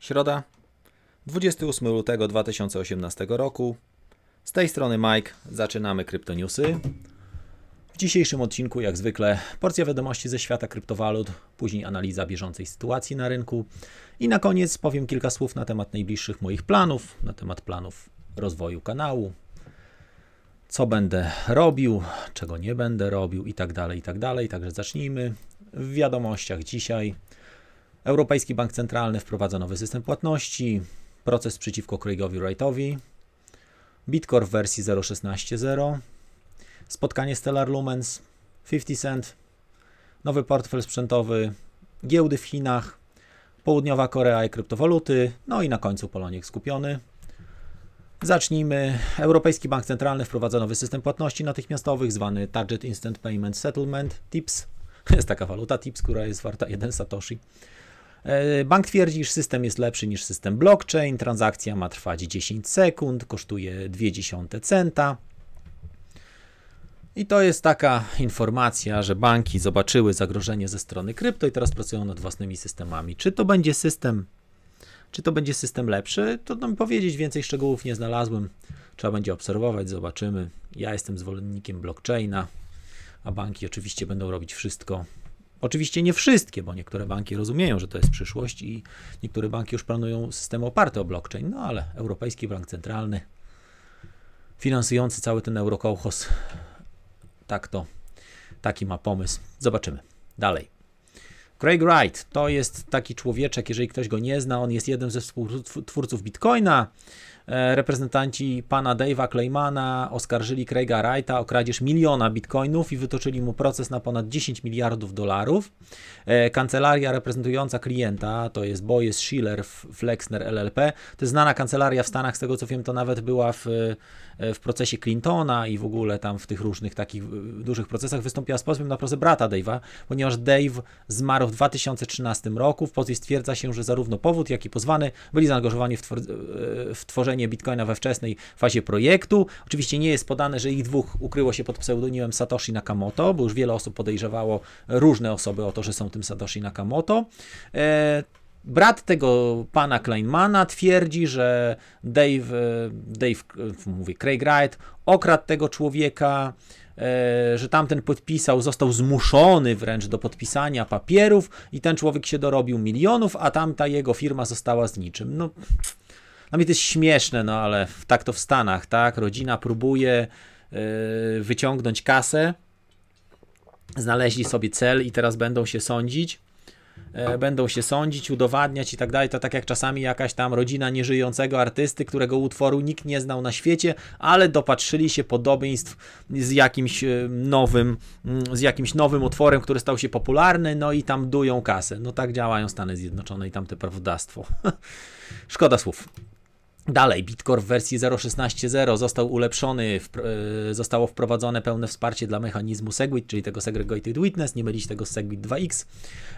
Środa, 28 lutego 2018 roku. Z tej strony Mike, zaczynamy Kryptoniusy. W dzisiejszym odcinku, jak zwykle, porcja wiadomości ze świata kryptowalut, później analiza bieżącej sytuacji na rynku i na koniec powiem kilka słów na temat najbliższych moich planów, na temat planów rozwoju kanału, co będę robił, czego nie będę robił i tak dalej, i tak dalej. Także zacznijmy. W wiadomościach dzisiaj Europejski Bank Centralny wprowadza nowy system płatności, proces przeciwko Craigowi Wrightowi, Bitcore w wersji 0.16.0, spotkanie Stellar Lumens, 50 Cent, nowy portfel sprzętowy, giełdy w Chinach, Południowa Korea i kryptowaluty, no i na końcu Poloniek skupiony. Zacznijmy. Europejski Bank Centralny wprowadza nowy system płatności natychmiastowych zwany Target Instant Payment Settlement TIPS. Jest taka waluta TIPS, która jest warta 1 satoshi. E, bank twierdzi, iż system jest lepszy niż system blockchain. Transakcja ma trwać 10 sekund, kosztuje 0,2 centa. I to jest taka informacja, że banki zobaczyły zagrożenie ze strony krypto i teraz pracują nad własnymi systemami. Czy to będzie system, czy to będzie system lepszy? Trudno mi powiedzieć, więcej szczegółów nie znalazłem. Trzeba będzie obserwować, zobaczymy. Ja jestem zwolennikiem blockchaina, a banki oczywiście będą robić wszystko, Oczywiście nie wszystkie, bo niektóre banki rozumieją, że to jest przyszłość i niektóre banki już planują systemy oparte o blockchain, no ale Europejski Bank Centralny, finansujący cały ten eurokołchos, tak to, taki ma pomysł. Zobaczymy. Dalej. Craig Wright to jest taki człowieczek, jeżeli ktoś go nie zna, on jest jeden ze współtwórców Bitcoina. E, reprezentanci pana Dave'a Claymana oskarżyli Craiga Wrighta o kradzież miliona bitcoinów i wytoczyli mu proces na ponad 10 miliardów dolarów. E, kancelaria reprezentująca klienta, to jest Boyes Schiller Flexner LLP, to jest znana kancelaria w Stanach, z tego co wiem, to nawet była w, e, w procesie Clintona i w ogóle tam w tych różnych takich dużych procesach wystąpiła z pozwem na proces brata Dave'a, ponieważ Dave zmarł w 2013 roku. W pozwie stwierdza się, że zarówno powód, jak i pozwany byli zaangażowani w, twor w tworzenie Bitcoina we wczesnej fazie projektu. Oczywiście nie jest podane, że ich dwóch ukryło się pod pseudonimem Satoshi Nakamoto, bo już wiele osób podejrzewało różne osoby o to, że są tym Satoshi Nakamoto. E, Brat tego pana Kleinmana twierdzi, że Dave, e, Dave mówi Craig Wright, okradł tego człowieka, e, że tamten podpisał, został zmuszony wręcz do podpisania papierów i ten człowiek się dorobił milionów, a tamta jego firma została z niczym. No, dla mnie to jest śmieszne, no ale tak to w Stanach, tak? Rodzina próbuje yy, wyciągnąć kasę, znaleźli sobie cel i teraz będą się sądzić e, będą się sądzić, udowadniać i tak dalej. To tak jak czasami jakaś tam rodzina nieżyjącego artysty, którego utworu nikt nie znał na świecie, ale dopatrzyli się podobieństw z jakimś e, nowym, mm, z jakimś nowym utworem, który stał się popularny, no i tam dują kasę. No tak działają Stany Zjednoczone i tamte prawodawstwo. Szkoda słów. Dalej, Bitcore w wersji 0.16.0 został ulepszony, w, e, zostało wprowadzone pełne wsparcie dla mechanizmu Segwit, czyli tego Segregated Witness, nie mylić tego z Segwit 2X.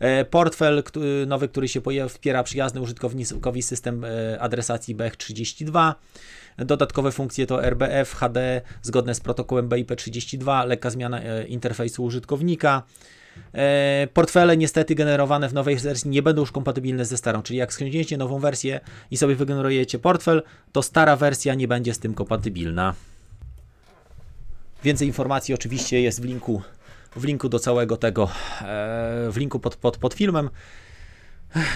E, portfel który, nowy, który się pojawia, wspiera przyjazny użytkownikowi system e, adresacji BEH32. Dodatkowe funkcje to RBF, HD, zgodne z protokołem BIP32, lekka zmiana interfejsu użytkownika. E, portfele niestety generowane w nowej wersji nie będą już kompatybilne ze starą, czyli jak skręcicie nową wersję i sobie wygenerujecie portfel, to stara wersja nie będzie z tym kompatybilna. Więcej informacji oczywiście jest w linku, w linku do całego tego, e, w linku pod, pod, pod filmem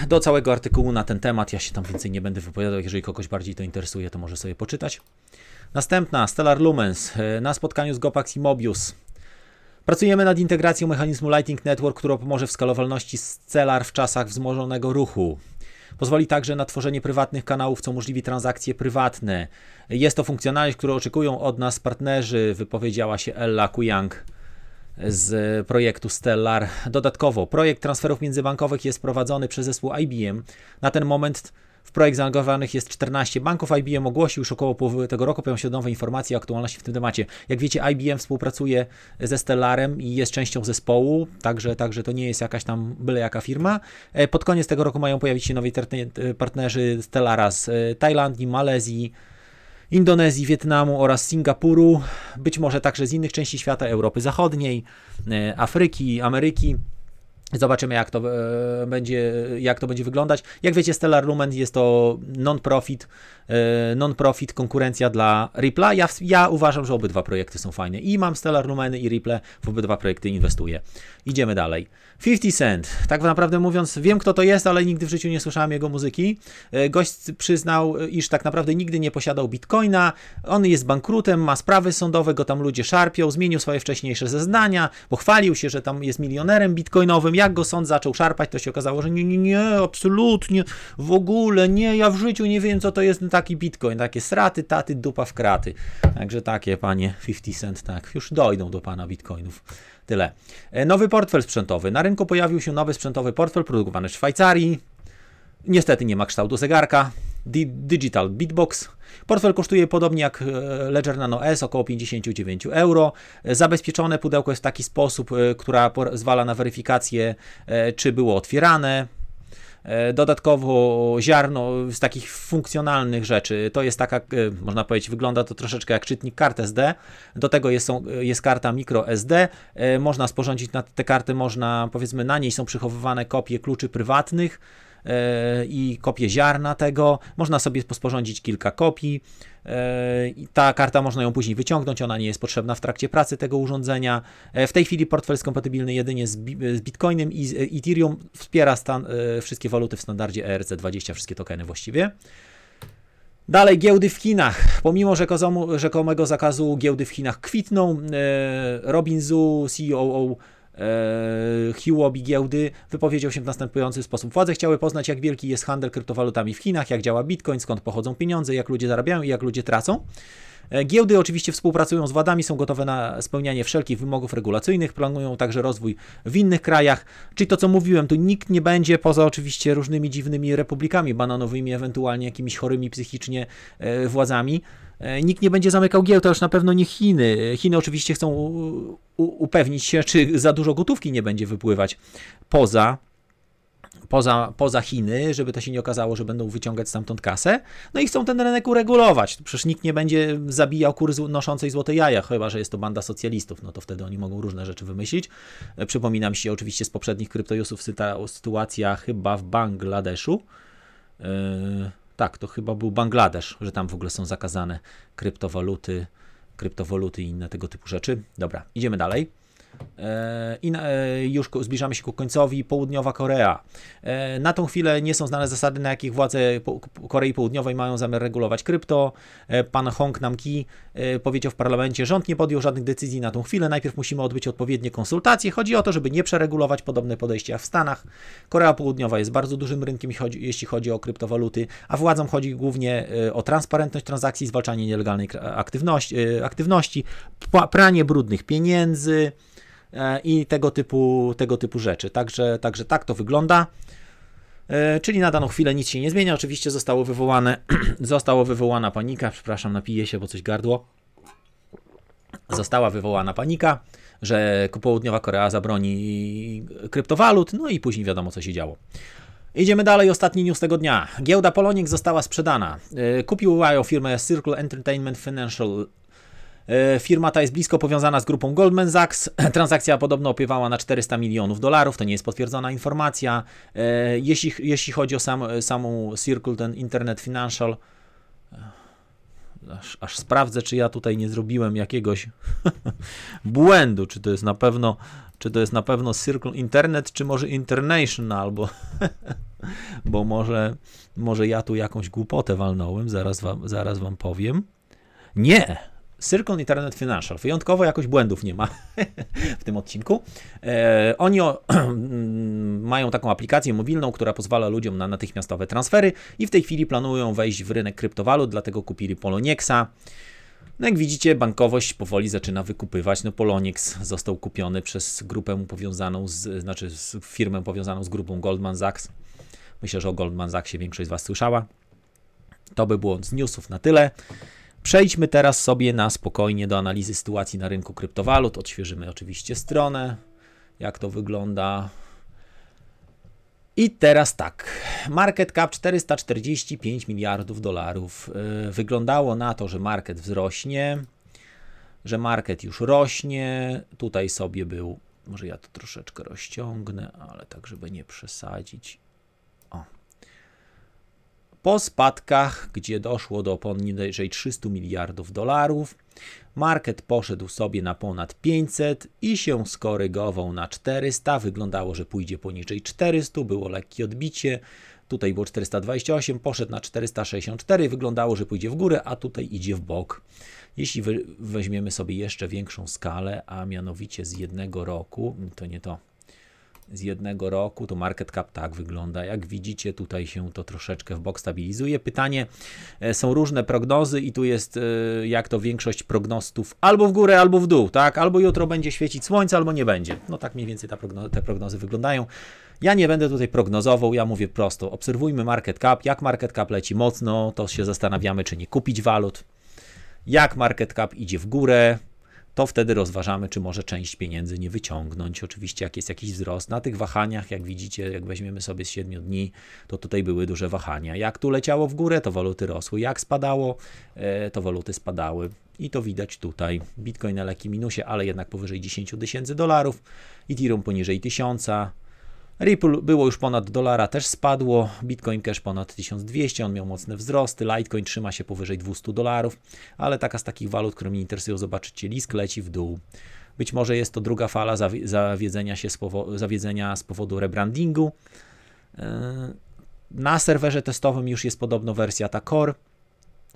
do całego artykułu na ten temat. Ja się tam więcej nie będę wypowiadał. Jeżeli kogoś bardziej to interesuje, to może sobie poczytać. Następna, Stellar Lumens. E, na spotkaniu z Gopax i Mobius Pracujemy nad integracją mechanizmu Lighting Network, która pomoże w skalowalności Stellar w czasach wzmożonego ruchu. Pozwoli także na tworzenie prywatnych kanałów, co umożliwi transakcje prywatne. Jest to funkcjonalność, którą oczekują od nas partnerzy, wypowiedziała się Ella Kuyang z projektu Stellar. Dodatkowo, projekt transferów międzybankowych jest prowadzony przez zespół IBM. Na ten moment w projekt zaangażowanych jest 14 banków. IBM ogłosił już około połowy tego roku, pojawią się nowe informacje o aktualności w tym temacie. Jak wiecie, IBM współpracuje ze Stellarem i jest częścią zespołu, także, także to nie jest jakaś tam byle jaka firma. E, pod koniec tego roku mają pojawić się nowi partnerzy Stellara z e, Tajlandii, Malezji, Indonezji, Wietnamu oraz Singapuru, być może także z innych części świata, Europy Zachodniej, e, Afryki, Ameryki. Zobaczymy, jak to, e, będzie, jak to będzie wyglądać. Jak wiecie, Stellar Lumen jest to non-profit, non-profit konkurencja dla Ripple'a. Ja, ja uważam, że obydwa projekty są fajne. I mam Stellar Lumeny i Ripple, w obydwa projekty inwestuję. Idziemy dalej. 50 Cent. Tak naprawdę mówiąc, wiem kto to jest, ale nigdy w życiu nie słyszałem jego muzyki. E, gość przyznał, iż tak naprawdę nigdy nie posiadał bitcoina. On jest bankrutem, ma sprawy sądowe, go tam ludzie szarpią, zmienił swoje wcześniejsze zeznania, pochwalił się, że tam jest milionerem bitcoinowym. Jak go sąd zaczął szarpać, to się okazało, że nie, nie, nie, absolutnie, w ogóle nie, ja w życiu nie wiem, co to jest taki bitcoin. Takie straty, taty, dupa w kraty. Także takie, panie 50 Cent, tak, już dojdą do pana bitcoinów. Tyle. E, nowy portfel sprzętowy. Na rynku pojawił się nowy sprzętowy portfel produkowany w Szwajcarii. Niestety nie ma kształtu zegarka. Digital Beatbox. Portfel kosztuje podobnie jak e, Ledger Nano S, około 59 euro. E, zabezpieczone pudełko jest w taki sposób, która pozwala na weryfikację, czy było otwierane. E, dodatkowo ziarno z takich funkcjonalnych rzeczy. To jest taka, e, można powiedzieć, wygląda to troszeczkę jak czytnik kart SD. Do tego jest, jest karta micro SD. E, można sporządzić na tę kartę, można powiedzmy na niej są przechowywane kopie kluczy prywatnych i kopie ziarna tego. Można sobie sporządzić kilka kopii. Ta karta można ją później wyciągnąć, ona nie jest potrzebna w trakcie pracy tego urządzenia. W tej chwili portfel jest kompatybilny jedynie z, Bitcoinem i Ethereum wspiera stan, wszystkie waluty w standardzie ERC20, wszystkie tokeny właściwie. Dalej giełdy w Chinach. Pomimo rzekomego zakazu giełdy w Chinach kwitną. Robin Zhu, CEO E, Huobi giełdy wypowiedział się w następujący sposób. Władze chciały poznać, jak wielki jest handel kryptowalutami w Chinach, jak działa Bitcoin, skąd pochodzą pieniądze, jak ludzie zarabiają i jak ludzie tracą. E, giełdy oczywiście współpracują z władami, są gotowe na spełnianie wszelkich wymogów regulacyjnych, planują także rozwój w innych krajach. Czyli to, co mówiłem, tu nikt nie będzie poza oczywiście różnymi dziwnymi republikami bananowymi, ewentualnie jakimiś chorymi psychicznie e, władzami. Nikt nie będzie zamykał giełd, to już na pewno nie Chiny. Chiny oczywiście chcą upewnić się, czy za dużo gotówki nie będzie wypływać poza poza, poza Chiny, żeby to się nie okazało, że będą wyciągać stamtąd kasę. No i chcą ten rynek uregulować. Przecież nikt nie będzie zabijał kury noszącej złote jaja, chyba że jest to banda socjalistów. No to wtedy oni mogą różne rzeczy wymyślić. Przypominam się oczywiście z poprzednich kryptojusów sytuacja chyba w Bangladeszu. Yy, tak, to chyba był Bangladesz, że tam w ogóle są zakazane kryptowaluty kryptowaluty i inne tego typu rzeczy. Dobra, idziemy dalej. E, I e, już zbliżamy się ku końcowi. Południowa Korea. E, na tą chwilę nie są znane zasady, na jakich władze Korei Południowej mają zamiar regulować krypto. Pan Hong Nam-ki powiedział w parlamencie, rząd nie podjął żadnych decyzji na tą chwilę. Najpierw musimy odbyć odpowiednie konsultacje. Chodzi o to, żeby nie przeregulować podobne podejścia w Stanach. Korea Południowa jest bardzo dużym rynkiem, jeśli chodzi o kryptowaluty, a władzom chodzi głównie o transparentność transakcji, zwalczanie nielegalnej aktywności, aktywności pranie brudnych pieniędzy. E, i tego typu, tego typu rzeczy. Także, także tak to wygląda. E, czyli na daną chwilę nic się nie zmienia. Oczywiście zostało wywołane, została wywołana panika. Przepraszam, napiję się, bo coś gardło. Została wywołana panika, że Południowa Korea zabroni kryptowalut, no i później wiadomo, co się działo. Idziemy dalej, ostatni news tego dnia. Giełda Poloniex została sprzedana. E, kupił firmę Circle Entertainment Financial firma ta jest blisko powiązana z grupą Goldman Sachs. Transakcja podobno opiewała na 400 milionów dolarów, to nie jest potwierdzona informacja. E, jeśli, jeśli chodzi o sam, samą Circle, ten Internet Financial, e, aż, aż sprawdzę, czy ja tutaj nie zrobiłem jakiegoś błędu, czy to jest na pewno, czy to jest na pewno Circle Internet, czy może International, bo, bo może, może ja tu jakąś głupotę walnąłem, zaraz wam, zaraz wam powiem. Nie, Circle Internet Financial. Wyjątkowo jakoś błędów nie ma w tym odcinku. E, oni o, mają taką aplikację mobilną, która pozwala ludziom na natychmiastowe transfery i w tej chwili planują wejść w rynek kryptowalut, dlatego kupili Poloniexa. No jak widzicie, bankowość powoli zaczyna wykupywać. No Poloniex został kupiony przez grupę powiązaną z, znaczy z firmę powiązaną z grupą Goldman Sachs. Myślę, że o Goldman Sachsie większość z Was słyszała. To by było z newsów na tyle. Przejdźmy teraz sobie na spokojnie do analizy sytuacji na rynku kryptowalut. Odświeżymy oczywiście stronę, jak to wygląda. I teraz tak, market cap 445 miliardów dolarów. Y, wyglądało na to, że market wzrośnie, że market już rośnie. Tutaj sobie był może ja to troszeczkę rozciągnę, ale tak, żeby nie przesadzić. Po spadkach, gdzie doszło do poniżej 300 miliardów dolarów, market poszedł sobie na ponad 500 i się skorygował na 400. Wyglądało, że pójdzie poniżej 400, było lekkie odbicie. Tutaj było 428, poszedł na 464, wyglądało, że pójdzie w górę, a tutaj idzie w bok. Jeśli weźmiemy sobie jeszcze większą skalę, a mianowicie z jednego roku, to nie to, z jednego roku, to market cap tak wygląda. Jak widzicie, tutaj się to troszeczkę w bok stabilizuje. Pytanie, e, są różne prognozy i tu jest, e, jak to większość prognostów, albo w górę, albo w dół, tak? Albo jutro będzie świecić słońce, albo nie będzie. No tak mniej więcej progno te prognozy wyglądają. Ja nie będę tutaj prognozował, ja mówię prosto. Obserwujmy market cap. Jak market cap leci mocno, to się zastanawiamy, czy nie kupić walut. Jak market cap idzie w górę, to wtedy rozważamy, czy może część pieniędzy nie wyciągnąć. Oczywiście, jak jest jakiś wzrost na tych wahaniach, jak widzicie, jak weźmiemy sobie z 7 dni, to tutaj były duże wahania. Jak tu leciało w górę, to waluty rosły. Jak spadało, e, to waluty spadały. I to widać tutaj. Bitcoin na lekkim minusie, ale jednak powyżej 10 tysięcy dolarów. Ethereum poniżej 1000. Ripple było już ponad dolara, też spadło. Bitcoin Cash ponad 1200, on miał mocne wzrosty. Litecoin trzyma się powyżej 200 dolarów, ale taka z takich walut, które mnie interesują, zobaczycie, Lisk leci w dół. Być może jest to druga fala zawiedzenia, się z, powo zawiedzenia z powodu rebrandingu. Yy, na serwerze testowym już jest podobno wersja ta Core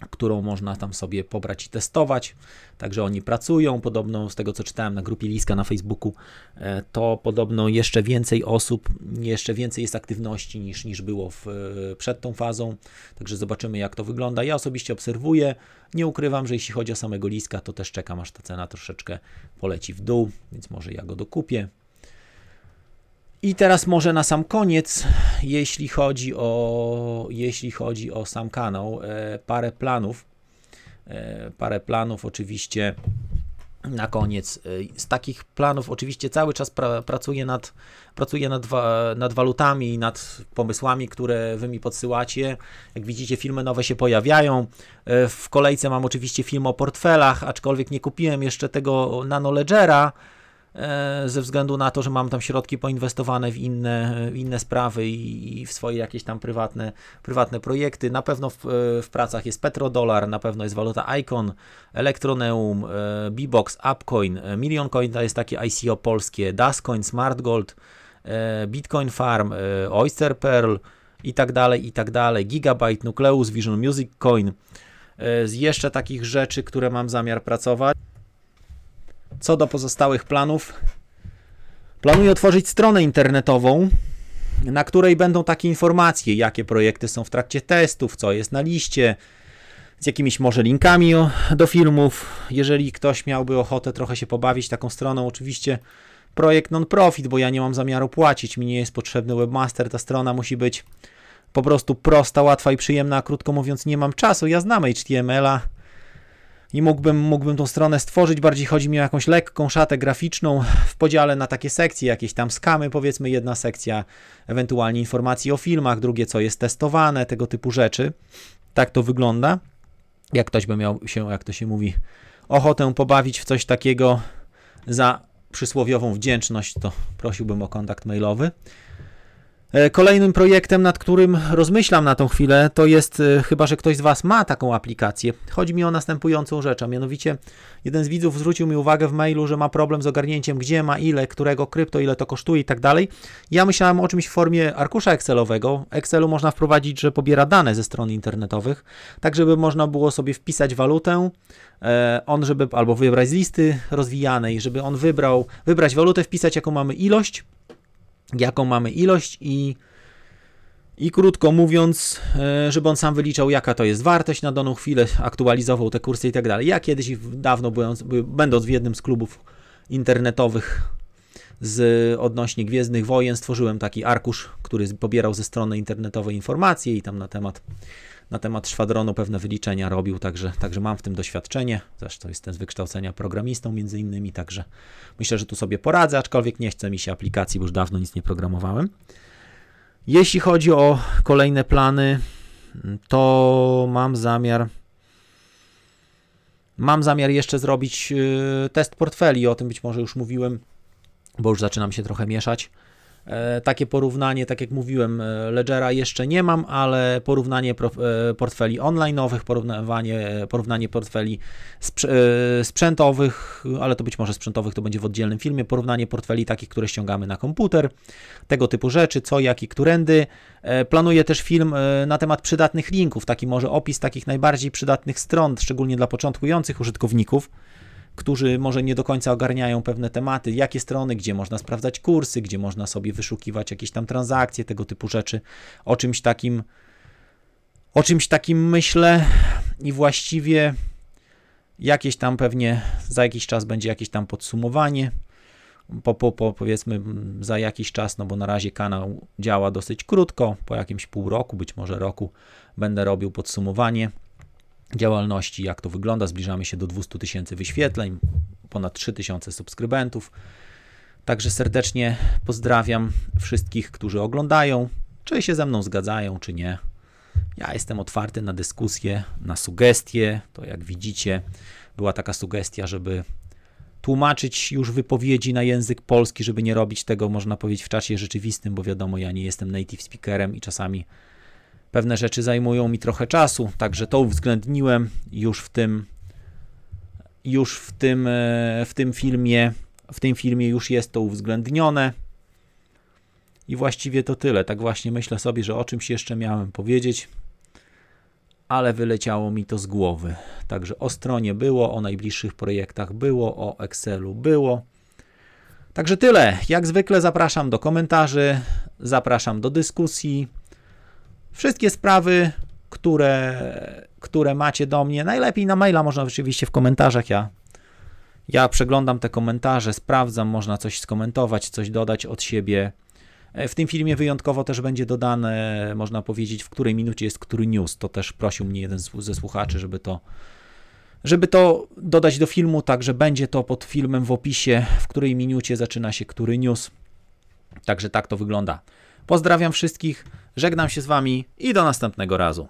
którą można tam sobie pobrać i testować. Także oni pracują. Podobno z tego co czytałem na grupie Liska na Facebooku, e, to podobno jeszcze więcej osób, jeszcze więcej jest aktywności niż, niż było w, e, przed tą fazą. Także zobaczymy jak to wygląda. Ja osobiście obserwuję. Nie ukrywam, że jeśli chodzi o samego Liska, to też czekam aż ta cena troszeczkę poleci w dół, więc może ja go dokupię. I teraz może na sam koniec, jeśli chodzi o, jeśli chodzi o sam kanał, e, parę planów. E, parę planów oczywiście na koniec. E, z takich planów oczywiście cały czas pra, pracuję nad, pracuję nad, nad walutami i nad pomysłami, które wy mi podsyłacie. Jak widzicie, filmy nowe się pojawiają. W kolejce mam oczywiście film o portfelach, aczkolwiek nie kupiłem jeszcze tego Nano Ledgera ze względu na to, że mam tam środki poinwestowane w inne, w inne sprawy i, w swoje jakieś tam prywatne, prywatne projekty. Na pewno w, e, w pracach jest Petrodolar, na pewno jest waluta Icon, Elektroneum, e, Bbox, Upcoin, Million Coin to jest takie ICO polskie, Dascoin, Smart Gold, Bitcoin Farm, Oyster Pearl i tak dalej, i tak dalej, Gigabyte, Nucleus, Vision Music Coin. Z jeszcze takich rzeczy, które mam zamiar pracować. Co do pozostałych planów, planuję otworzyć stronę internetową, na której będą takie informacje, jakie projekty są w trakcie testów, co jest na liście, z jakimiś może linkami do filmów. Jeżeli ktoś miałby ochotę trochę się pobawić taką stroną, oczywiście projekt non-profit, bo ja nie mam zamiaru płacić, mi nie jest potrzebny webmaster, ta strona musi być po prostu prosta, łatwa i przyjemna, krótko mówiąc nie mam czasu, ja znam HTML-a, i mógłbym, mógłbym tą stronę stworzyć. Bardziej chodzi mi o jakąś lekką szatę graficzną w podziale na takie sekcje, jakieś tam skamy, powiedzmy, jedna sekcja, ewentualnie informacji o filmach, drugie co jest testowane, tego typu rzeczy. Tak to wygląda. Jak ktoś by miał się, jak to się mówi, ochotę pobawić w coś takiego za przysłowiową wdzięczność, to prosiłbym o kontakt mailowy. E, kolejnym projektem, nad którym rozmyślam na tą chwilę, to jest, e, chyba że ktoś z Was ma taką aplikację. Chodzi mi o następującą rzecz, a mianowicie jeden z widzów zwrócił mi uwagę w mailu, że ma problem z ogarnięciem, gdzie ma ile, którego krypto, ile to kosztuje i tak dalej. Ja myślałem o czymś w formie arkusza Excelowego. Excelu można wprowadzić, że pobiera dane ze stron internetowych, tak żeby można było sobie wpisać walutę, e, on żeby albo wybrać z listy rozwijanej, żeby on wybrał, wybrać walutę, wpisać jaką mamy ilość jaką mamy ilość i, i krótko mówiąc, e, żeby on sam wyliczał, jaka to jest wartość na daną chwilę, aktualizował te kursy i tak dalej. Ja kiedyś dawno, byłem, będąc w jednym z klubów internetowych z odnośnie Gwiezdnych Wojen, stworzyłem taki arkusz, który pobierał ze strony internetowej informacje i tam na temat na temat szwadronu pewne wyliczenia robił, także, także mam w tym doświadczenie. Zresztą jestem z wykształcenia programistą między innymi, także myślę, że tu sobie poradzę, aczkolwiek nie chce mi się aplikacji, bo już dawno nic nie programowałem. Jeśli chodzi o kolejne plany, to mam zamiar mam zamiar jeszcze zrobić y, test portfeli, o tym być może już mówiłem bo już zaczynam się trochę mieszać. E, takie porównanie, tak jak mówiłem, e, Ledgera jeszcze nie mam, ale porównanie e, portfeli online'owych, porównanie, porównanie portfeli sprzętowych, ale to być może sprzętowych to będzie w oddzielnym filmie, porównanie portfeli takich, które ściągamy na komputer, tego typu rzeczy, co, jak i którędy. Planuję też film na temat przydatnych linków, taki może opis takich najbardziej przydatnych stron, szczególnie dla początkujących użytkowników którzy może nie do końca ogarniają pewne tematy, jakie strony, gdzie można sprawdzać kursy, gdzie można sobie wyszukiwać jakieś tam transakcje, tego typu rzeczy. O czymś takim, o czymś takim myślę i właściwie jakieś tam pewnie za jakiś czas będzie jakieś tam podsumowanie. Po, po, po powiedzmy za jakiś czas, no bo na razie kanał działa dosyć krótko, po jakimś pół roku, być może roku będę robił podsumowanie działalności, jak to wygląda. Zbliżamy się do 200 tysięcy wyświetleń, ponad 3 tysiące subskrybentów. Także serdecznie pozdrawiam wszystkich, którzy oglądają, czy się ze mną zgadzają, czy nie. Ja jestem otwarty na dyskusję, na sugestie. To jak widzicie, była taka sugestia, żeby tłumaczyć już wypowiedzi na język polski, żeby nie robić tego, można powiedzieć, w czasie rzeczywistym, bo wiadomo, ja nie jestem native speakerem i czasami Pewne rzeczy zajmują mi trochę czasu, także to uwzględniłem już w tym już w tym, e, w tym filmie. W tym filmie już jest to uwzględnione. I właściwie to tyle. Tak właśnie myślę sobie, że o czymś jeszcze miałem powiedzieć, ale wyleciało mi to z głowy. Także o stronie było, o najbliższych projektach było, o Excelu było. Także tyle. Jak zwykle zapraszam do komentarzy, zapraszam do dyskusji. Wszystkie sprawy, które, które macie do mnie, najlepiej na maila, można oczywiście w komentarzach. Ja, ja przeglądam te komentarze, sprawdzam, można coś skomentować, coś dodać od siebie. E, w tym filmie wyjątkowo też będzie dodane, można powiedzieć, w której minucie jest który news. To też prosił mnie jeden ze słuchaczy, żeby to, żeby to dodać do filmu, także będzie to pod filmem w opisie, w której minucie zaczyna się który news. Także tak to wygląda. Pozdrawiam wszystkich, żegnam się z Wami i do następnego razu.